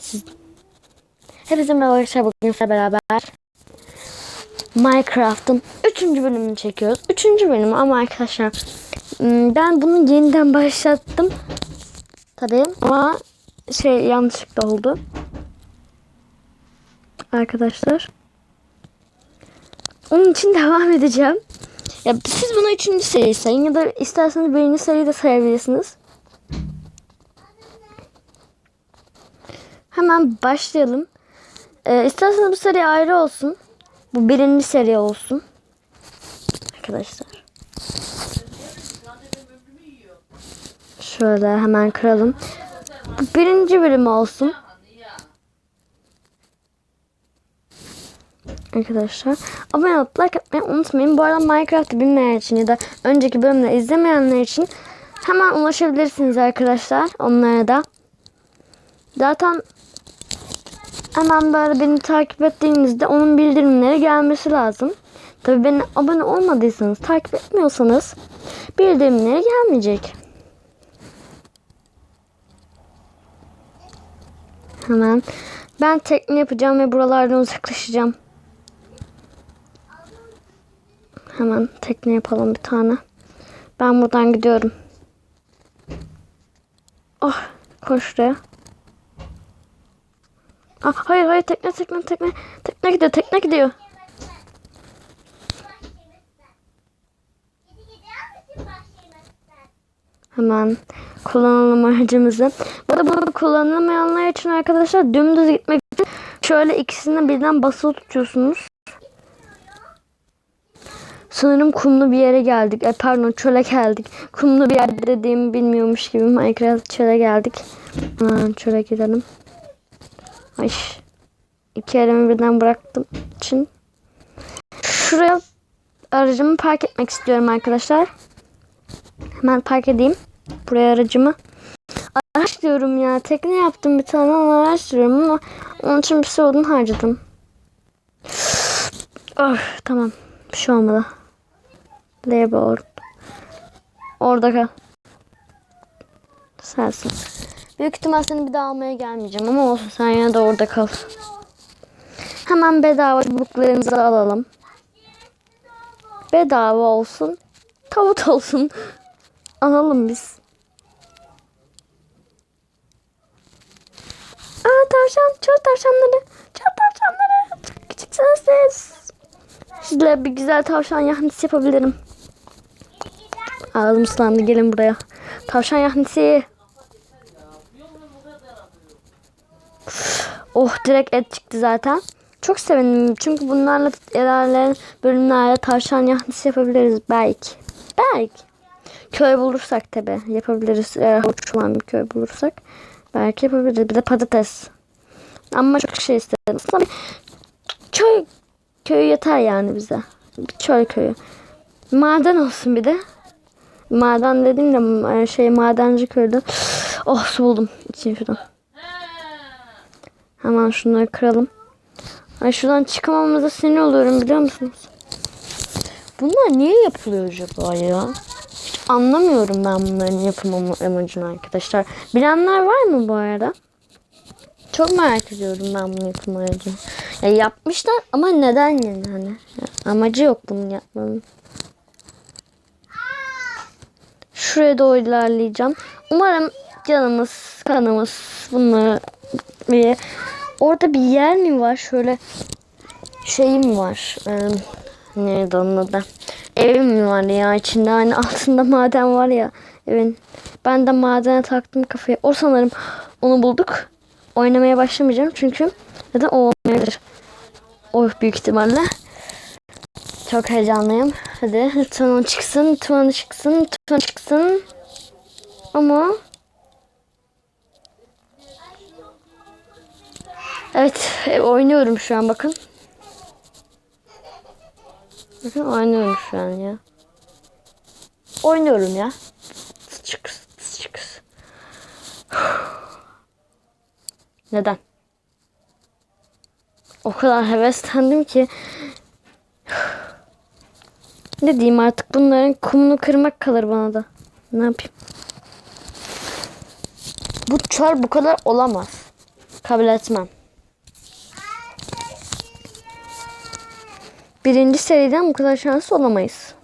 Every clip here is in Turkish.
Siz... Hepinize merhaba arkadaşlar bugün sizlerle beraber Minecraft'ın 3. bölümünü çekiyoruz. 3. bölümü ama arkadaşlar hmm, ben bunu yeniden başlattım. Tabii ama şey yanlışlıkla oldu. Arkadaşlar. Onun için devam edeceğim. Ya siz bunu 3. seri sayın ya da isterseniz 1. seriyi de sayabilirsiniz. Hemen başlayalım. Ee, isterseniz bu seri ayrı olsun. Bu birinci seri olsun. Arkadaşlar. Şöyle hemen kıralım. Bu birinci bölüm olsun. Arkadaşlar. Abone olup like atmayı unutmayın. Bu arada Minecraft'ı bilmeyenler için ya da önceki bölümleri izlemeyenler için hemen ulaşabilirsiniz arkadaşlar. Onlara da. Zaten hemen böyle beni takip ettiğinizde onun bildirimleri gelmesi lazım. Tabii beni abone olmadıysanız, takip etmiyorsanız bildirimleri gelmeyecek. Hemen ben tekne yapacağım ve buralardan uzaklaşacağım. Hemen tekne yapalım bir tane. Ben buradan gidiyorum. Oh, koş şuraya. Ah, hayır hayır tekne tekne tekne. Tekne gidiyor tekne gidiyor. Hemen kullanalım aracımızı. Bu arada bunu kullanılmayanlar için arkadaşlar dümdüz gitmek için şöyle ikisini birden basılı tutuyorsunuz. Sanırım kumlu bir yere geldik. E, pardon çöle geldik. Kumlu bir yer dediğimi bilmiyormuş gibi Minecraft çöle geldik. Hemen çöle gidelim. Ay. İki elimi birden bıraktım için. Şuraya aracımı park etmek istiyorum arkadaşlar. Hemen park edeyim. Buraya aracımı. Araç diyorum ya. Tekne yaptım bir tane ama araç diyorum ama onun için bir sürü odun harcadım. Oh, tamam. Bir şey olmadı. Labor. Orada kal. Sensin. Büyük ihtimal seni bir daha almaya gelmeyeceğim ama olsun sen yine de orada kal. Hemen bedava çubuklarımızı alalım. Bedava olsun. Tavut olsun. Alalım biz. Aa tavşan. Çok tavşanları. Çok tavşanları. Çok küçükseniz siz. Sizle bir güzel tavşan yahnisi yapabilirim. Ağzım ıslandı. Gelin buraya. Tavşan yahnisi. Oh direkt et çıktı zaten. Çok sevindim çünkü bunlarla ilerleyen bölümlerde tavşan yahnisi yapabiliriz belki. Belki. Köy bulursak tabi yapabiliriz. Eğer hoşçulan bir köy bulursak belki yapabiliriz. Bir de patates. Ama çok şey istedim. Aslında bir köy köyü yeter yani bize. Bir çöl köyü. Maden olsun bir de. Maden dediğim de şey madenci köyde. Oh su buldum. İçeyim şuradan. Hemen şunları kıralım. Ay şuradan çıkamamıza sinir oluyorum biliyor musunuz? Bunlar niye yapılıyor acaba ya? Hiç anlamıyorum ben bunların yapım amacını arkadaşlar. Bilenler var mı bu arada? Çok merak ediyorum ben bunu yapım amacını. Ya yapmışlar ama neden yani hani? Amacı yok bunun yapmanın. Şuraya doğru ilerleyeceğim. Umarım canımız, kanımız bunları ve orada bir yer mi var? Şöyle şeyim var. Ee, neydi onun adı? Evim mi var ya içinde hani altında maden var ya evin. Ben de madene taktım kafaya. O sanırım onu bulduk. Oynamaya başlamayacağım çünkü neden o olmayabilir. Oh büyük ihtimalle. Çok heyecanlıyım. Hadi lütfen o çıksın, lütfen o çıksın, lütfen o çıksın. Ama Evet e, oynuyorum şu an bakın. Bakın oynuyorum şu an ya. Oynuyorum ya. Çık çık. Neden? O kadar heveslendim ki. Ne diyeyim artık bunların kumunu kırmak kalır bana da. Ne yapayım? Bu çöl bu kadar olamaz. Kabul etmem. Birinci seriden bu kadar şanslı olamayız.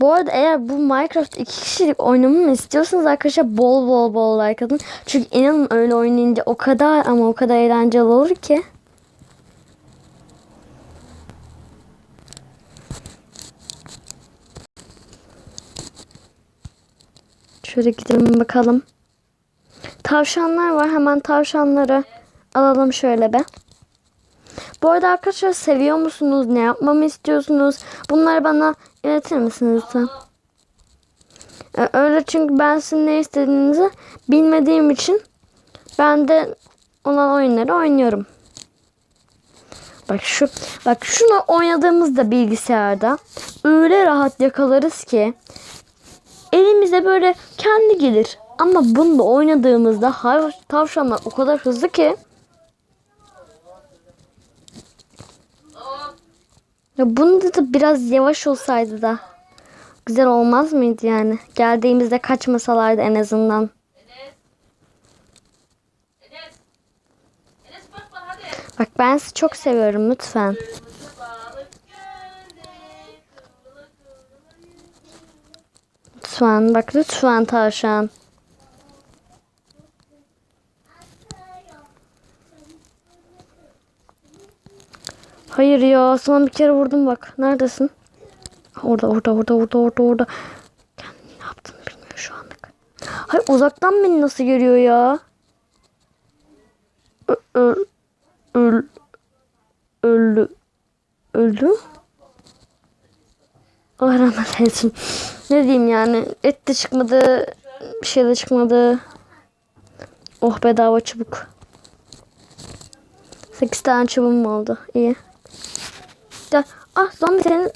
Bu arada eğer bu Minecraft iki kişilik oynamamı istiyorsanız arkadaşlar bol bol bol like atın. Çünkü inanın öyle oynayınca o kadar ama o kadar eğlenceli olur ki. Şöyle gidelim bakalım. Tavşanlar var. Hemen tavşanları alalım şöyle be. Bu arada arkadaşlar seviyor musunuz? Ne yapmamı istiyorsunuz? Bunları bana iletir misiniz lütfen? Ee, Öyle çünkü ben sizin ne istediğinizi bilmediğim için ben de olan oyunları oynuyorum. Bak şu bak şunu oynadığımızda bilgisayarda öyle rahat yakalarız ki elimize böyle kendi gelir. Ama bunu da oynadığımızda tavşanlar o kadar hızlı ki Ya bunda da biraz yavaş olsaydı da güzel olmaz mıydı yani? Geldiğimizde kaçmasalardı en azından. Bak bak ben sizi çok seviyorum lütfen. Lütfen bak lütfen tavşan. Hayır ya sana bir kere vurdum bak. Neredesin? Orada orada orada orada orada orada. Kendini ne yaptığını bilmiyor şu anlık. Hayır uzaktan beni nasıl görüyor ya? Ö- Öl, öl, öldü. Öldü? Allah rahmet eylesin. Ne diyeyim yani et de çıkmadı, bir şey de çıkmadı. Oh bedava çubuk. 8 tane çubuğum oldu. İyi. Ya, ah zombi senin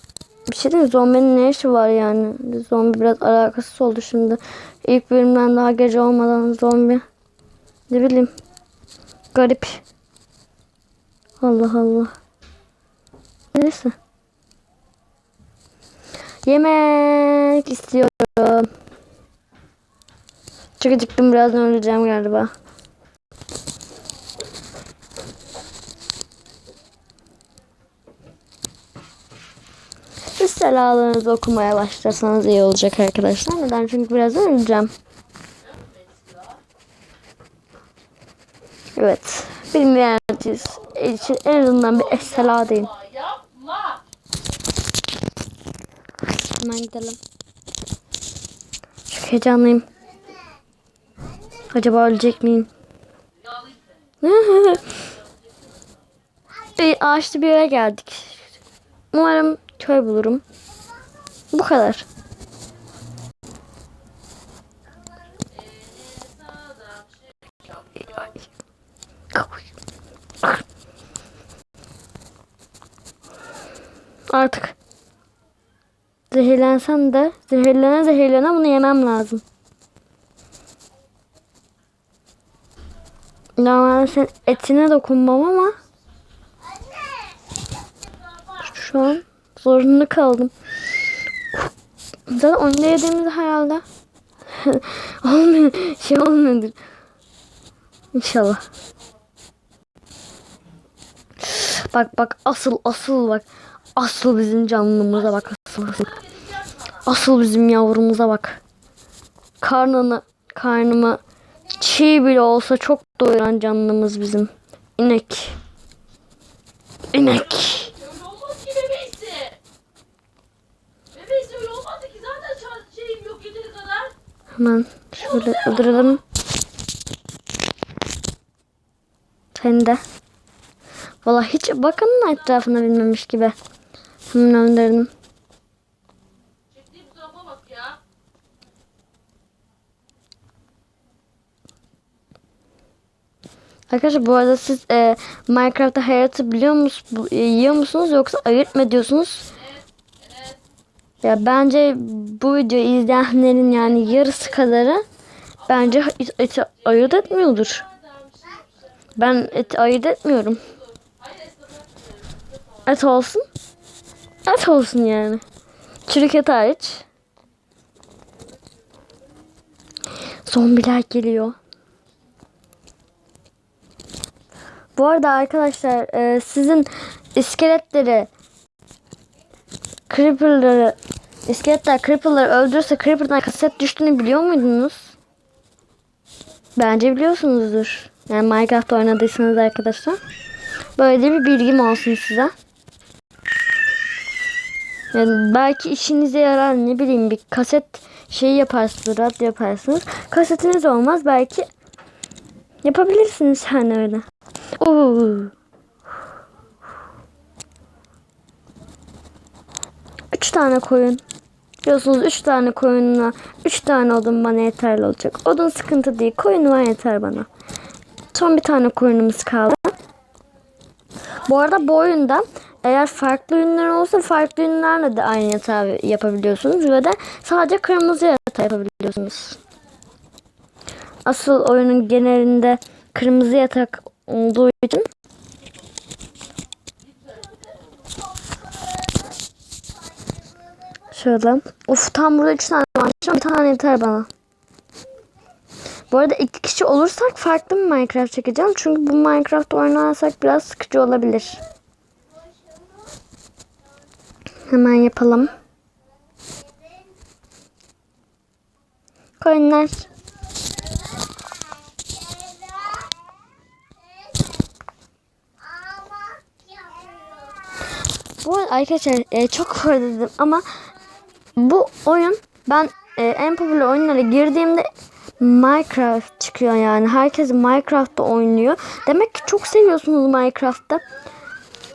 bir şey mi? zombinin ne işi var yani? Zombi biraz alakasız oldu şimdi. İlk bölümden daha gece olmadan zombi. Ne bileyim. Garip. Allah Allah. Neyse. Yemek istiyorum. Çok acıktım birazdan öleceğim galiba. Siz selalarınızı okumaya başlarsanız iyi olacak arkadaşlar. Neden? Çünkü birazdan öleceğim. Evet. Bilmeyenleriniz için en azından bir esela deyin. Hemen gidelim. Çok heyecanlıyım. Acaba ölecek miyim? bir ağaçlı bir yere geldik. Umarım köy bulurum. Bu kadar. Artık zehirlensem de zehirlene zehirlene bunu yemem lazım. Normalde senin etine dokunmam ama şu an zorunlu kaldım. Zaten onu da yediğimizde herhalde olmuyor. Şey olmuyordur. İnşallah. Bak bak asıl asıl bak. Asıl bizim canlımıza bak asıl asıl. Asıl bizim yavrumuza bak. Karnını karnıma çiğ bile olsa çok doyuran canlımız bizim. İnek. İnek. Öyle olmaz ki bebeysi. Bebeysi öyle olmadı ki zaten şarj şeyim yok yeteri kadar. Hemen şöyle öldürelim. Seni de. Valla hiç bakın etrafına bilmemiş gibi. Hemen ya. Arkadaşlar bu arada siz e, Minecraft'ta hayatı biliyor musunuz, yiyor musunuz yoksa ayırt mı ediyorsunuz? Ya bence bu videoyu izleyenlerin yani yarısı kadarı bence et- eti ayırt etmiyordur. Ben eti ayırt etmiyorum. Et olsun. Et olsun yani. Çürük et hariç. Zombiler geliyor. Bu arada arkadaşlar e, sizin iskeletleri Creeper'ları iskeletler Creeper'ları öldürürse Creeper'dan kaset düştüğünü biliyor muydunuz? Bence biliyorsunuzdur. Yani Minecraft oynadıysanız arkadaşlar. Böyle bir bilgim olsun size. Yani belki işinize yarar ne bileyim bir kaset şeyi yaparsınız, radyo yaparsınız. Kasetiniz olmaz belki yapabilirsiniz yani öyle. Oo. Üç tane koyun. Biliyorsunuz üç tane koyunla üç tane odun bana yeterli olacak. Odun sıkıntı değil. Koyun var yeter bana. Son bir tane koyunumuz kaldı. Bu arada bu oyunda eğer farklı ürünler olsa farklı ürünlerle de aynı yatağı yapabiliyorsunuz ve de sadece kırmızı yatağı yapabiliyorsunuz. Asıl oyunun genelinde kırmızı yatak olduğu için Şöyle. Of tam burada 3 tane var. Bir tane yeter bana. Bu arada iki kişi olursak farklı bir Minecraft çekeceğim. Çünkü bu Minecraft oynarsak biraz sıkıcı olabilir. Hemen yapalım. Koyunlar. Bu arkadaşlar e, çok özledim ama bu oyun ben e, en popüler oyunlara girdiğimde Minecraft çıkıyor yani. Herkes Minecraft'ta oynuyor. Demek ki çok seviyorsunuz Minecraft'ta.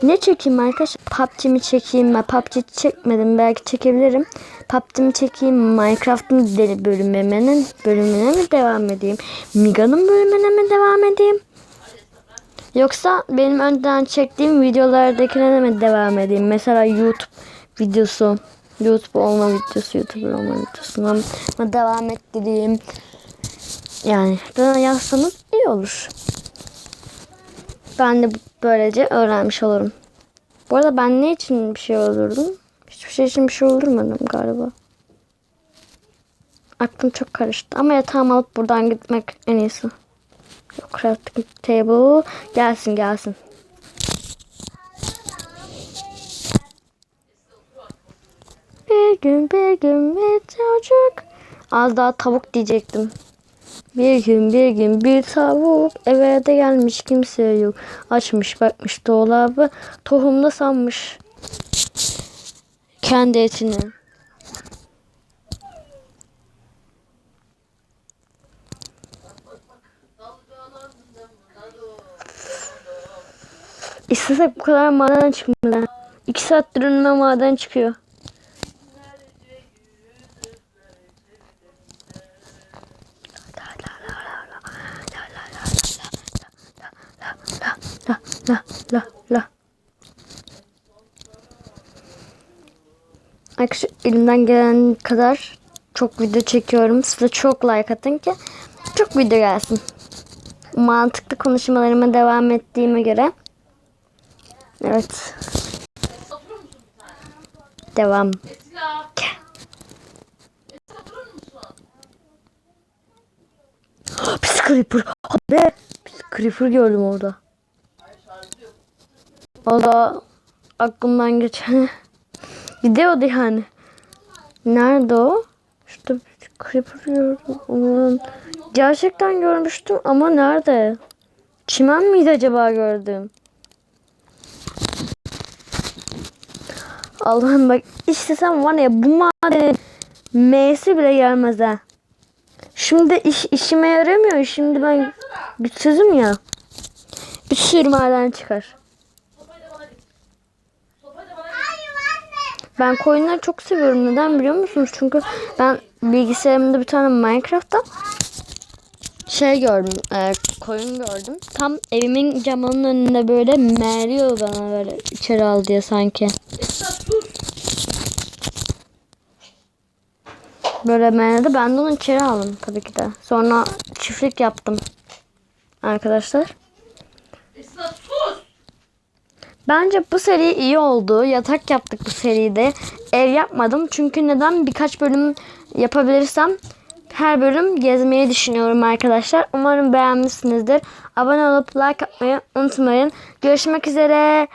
Ne çekeyim arkadaşlar? PUBG mi çekeyim ben? PUBG çekmedim. Belki çekebilirim. PUBG mi çekeyim? Minecraft'ın deli bölümüne, bölümüne mi devam edeyim? Miga'nın bölümüne mi devam edeyim? Yoksa benim önceden çektiğim videolardakine mi devam edeyim? Mesela YouTube videosu. YouTube olma videosu, YouTuber olma videosuna mı devam ettireyim? Yani bana yazsanız iyi olur. Ben de böylece öğrenmiş olurum. Bu arada ben ne için bir şey öldürdüm? Hiçbir şey için bir şey öldürmedim galiba. Aklım çok karıştı. Ama yatağımı alıp buradan gitmek en iyisi. Crafting table. Gelsin gelsin. Bir gün bir gün bir çocuk. Az daha tavuk diyecektim. Bir gün bir gün bir tavuk eve de gelmiş kimse yok. Açmış bakmış dolabı tohumda sanmış. Kendi etini. İstesek bu kadar maden çıkmadan. İki saattir önüme maden çıkıyor. Arkadaşlar elimden gelen kadar çok video çekiyorum. Siz de çok like atın ki çok video gelsin. Mantıklı konuşmalarıma devam ettiğime göre. Evet. Devam. Pis creeper. Abi. Pis creeper gördüm orada. O da aklımdan geçen gidiyordu yani. Nerede o? Şurada bir creeper gördüm. Gerçekten görmüştüm ama nerede? Çimen miydi acaba gördüm? Allah'ım bak istesem var ya bu madenin M'si bile gelmez ha. Şimdi iş, işime yaramıyor. Şimdi ben güçsüzüm ya. Bir sürü maden çıkar. Sopayı da bana git. Sopayı da bana git. Ben koyunları çok seviyorum. Neden biliyor musunuz? Çünkü ben bilgisayarımda bir tane Minecraft'ta şey gördüm. E, koyun gördüm. Tam evimin camının önünde böyle merliyor bana böyle içeri al diye sanki. Böyle merledi. Ben de onu içeri aldım tabii ki de. Sonra çiftlik yaptım. Arkadaşlar. Sus. Bence bu seri iyi oldu. Yatak yaptık bu seride. Ev yapmadım. Çünkü neden birkaç bölüm yapabilirsem her bölüm gezmeyi düşünüyorum arkadaşlar. Umarım beğenmişsinizdir. Abone olup like atmayı unutmayın. Görüşmek üzere.